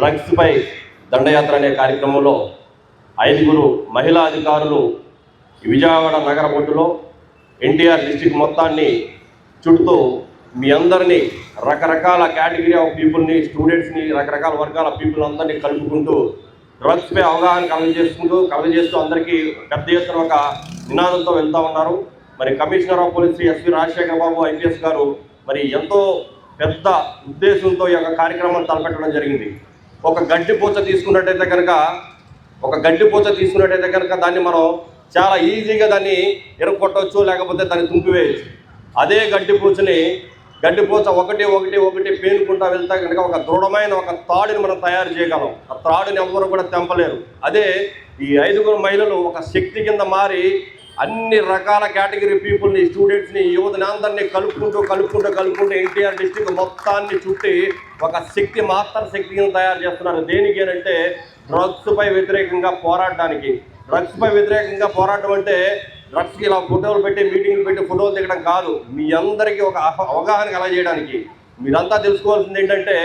డ్రగ్స్పై దండయాత్ర అనే కార్యక్రమంలో ఐదుగురు మహిళా అధికారులు విజయవాడ నగర బొడ్డులో ఎన్టీఆర్ డిస్టిక్ మొత్తాన్ని చుట్టూ మీ అందరినీ రకరకాల కేటగిరీ ఆఫ్ పీపుల్ని స్టూడెంట్స్ని రకరకాల వర్గాల పీపుల్ అందరినీ కలుపుకుంటూ డ్రగ్స్పై అవగాహన కలగజేసుకుంటూ కలగజేస్తూ అందరికీ పెద్ద ఎత్తున ఒక నినాదంతో వెళ్తూ ఉన్నారు. మరి commissioner of police Shri S V Rajasekhara Babu IPS గారు మరి ఎంతో పెద్ద ఉద్దేశంతో ఈ యొక్క కార్యక్రమం తలపెట్టడం జరిగింది. ఒక గడ్డి పూచ తీసుకున్నట్టయితే కనుక ఒక గడ్డి పూచ తీసుకున్నట్టయితే కనుక దాన్ని మనం చాలా ఈజీగా దాన్ని ఎరుక్కొట్టవచ్చు లేకపోతే దాన్ని తుంపివేయచ్చు. అదే గడ్డి పూచని గడ్డి పూచ ఒకటి ఒకటి ఒకటి పేనుకుంటా వెళ్తే కనుక ఒక దృఢమైన ఒక తాడుని మనం తయారు చేయగలం. ఆ తాడుని ఎవరు కూడా తెంపలేరు. అదే ఈ ఐదుగురు మహిళలు ఒక శక్తి కింద మారి అన్ని రకాల కేటగిరీ పీపుల్ని స్టూడెంట్స్ని యువతని అందరినీ కలుపుకుంటూ కలుపుకుంటూ కలుపుకుంటూ ఎన్టీఆర్ డిస్టిక్ మొత్తాన్ని చుట్టి ఒక శక్తి మాత్ర శక్తిని తయారు చేస్తున్నారు. దేనికి అంటే డ్రగ్స్పై వ్యతిరేకంగా పోరాడడానికి. డ్రగ్స్పై వ్యతిరేకంగా పోరాటం అంటే డ్రగ్స్కి ఇలా ఫోటోలు పెట్టి మీటింగ్లు పెట్టి ఫోటోలు దిగడం కాదు. మీ అందరికీ ఒక అవగాహన కలగజేయడానికి మీరంతా తెలుసుకోవాల్సింది ఏంటంటే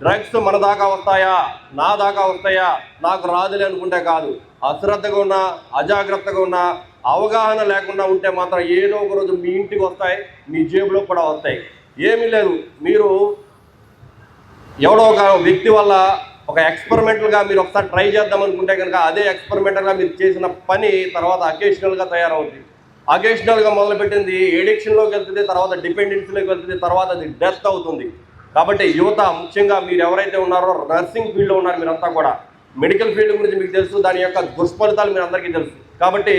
డ్రగ్స్ మన దాకా వస్తాయా? నా దాకా వస్తాయా? నాకు రాదులే అనుకుంటే కాదు. అశ్రద్ధగా ఉన్నా అజాగ్రత్తగా ఉన్నా అవగాహన లేకుండా ఉంటే మాత్రం ఏదో ఒక రోజు మీ ఇంటికి వస్తాయి మీ జేబులో కూడా వస్తాయి. ఏమీ లేదు. మీరు ఎవడో ఒక వ్యక్తి వల్ల ఒక ఎక్స్పెరిమెంటల్గా మీరు ఒకసారి ట్రై చేద్దాం అనుకుంటే కనుక అదే ఎక్స్పెరిమెంటల్గా మీరు చేసిన పని తర్వాత అకేషనల్గా తయారవుతుంది అకేషనల్గా మొదలుపెట్టింది ఎడిక్షన్లోకి వెళ్తుంది తర్వాత డిపెండెన్సీలోకి వెళ్తుంది తర్వాత అది డెత్ అవుతుంది. కాబట్టి యువత ముఖ్యంగా మీరు ఎవరైతే ఉన్నారో నర్సింగ్ ఫీల్డ్లో ఉన్నారు మీరంతా కూడా. మెడికల్ ఫీల్డ్ గురించి మీకు తెలుసు దాని యొక్క దుష్ఫలితాలు మీరు అందరికీ తెలుసు. కాబట్టి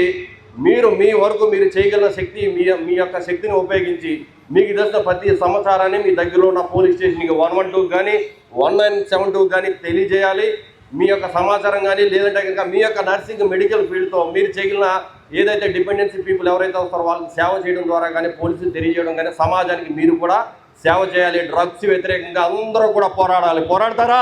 మీరు మీ వరకు మీరు చేయగలిగిన శక్తి మీ మీ యొక్క శక్తిని ఉపయోగించి మీకు తెలిసిన ప్రతి సమాచారాన్ని మీ దగ్గరలో ఉన్న పోలీస్ స్టేషన్కి వన్ వన్ టూ కానీ వన్ నైన్ సెవెన్ టూ కానీ తెలియజేయాలి. మీ యొక్క సమాచారం కానీ లేదంటే కనుక మీ యొక్క నర్సింగ్ మెడికల్ ఫీల్డ్తో మీరు చేయగలిగిన ఏదైతే డిపెండెన్సీ పీపుల్ ఎవరైతే వస్తారో వాళ్ళకి సేవ చేయడం ద్వారా కానీ పోలీసులు తెలియజేయడం కానీ సమాజానికి మీరు కూడా సేవ చేయాలి డ్రగ్స్ వ్యతిరేకంగా అందరూ కూడా పోరాడాలి. పోరాడతారా?